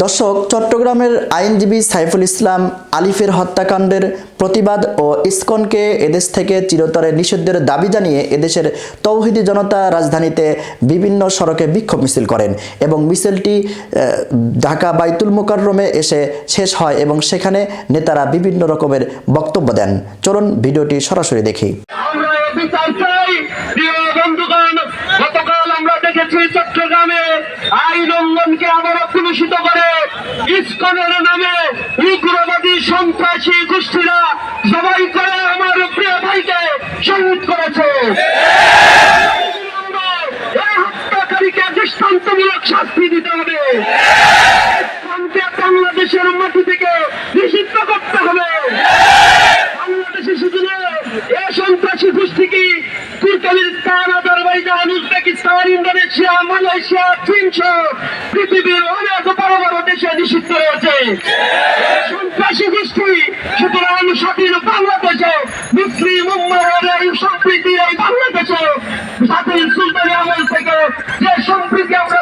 দর্শক, চট্টগ্রামের আইনজীবী সাইফুল ইসলাম আলিফের হত্যাকাণ্ডের প্রতিবাদ ও ইসকনকে এদেশ থেকে চিরতরে নিষিদ্ধের দাবি জানিয়ে এদেশের তৌহিদি জনতা রাজধানীতে বিভিন্ন সড়কে বিক্ষোভ মিছিল করেন এবং মিছিলটি ঢাকা বাইতুল মোকাররমে এসে শেষ হয় এবং সেখানে নেতারা বিভিন্ন রকমের বক্তব্য দেন। চলুন ভিডিওটি সরাসরি দেখি। আমরা দেখেছি চট্টগ্রামে আইন লঙ্ঘনকে সন্ত্রাসী গোষ্ঠীরা সবাই করে আমার প্রিয় ভাইকে শহীদ করেছে। হত্যাকারীকে দৃষ্টান্তমূলক শাস্তি দিতে হবে। বাংলাদেশের মাটি থেকে নিষিদ্ধ করতে হবে। বাংলাদেশে শুধু এ সন্ত্রাসী গোষ্ঠী কি Turkmenistan, Azerbaijan, Uzbekistan, Indonesia, Malaysia চীন সহ পৃথিবীর অনেক বড় বড় দেশে নিষিদ্ধ রয়েছে। উদ্ভাসী গোষ্ঠী সুতরাং স্বাধীন বাংলাদেশে মুসলিম উম্মার সম্প্রীতি এই বাংলাদেশে স্বাধীন সুলতানি আমল থেকে যে সম্প্রীতি আমরা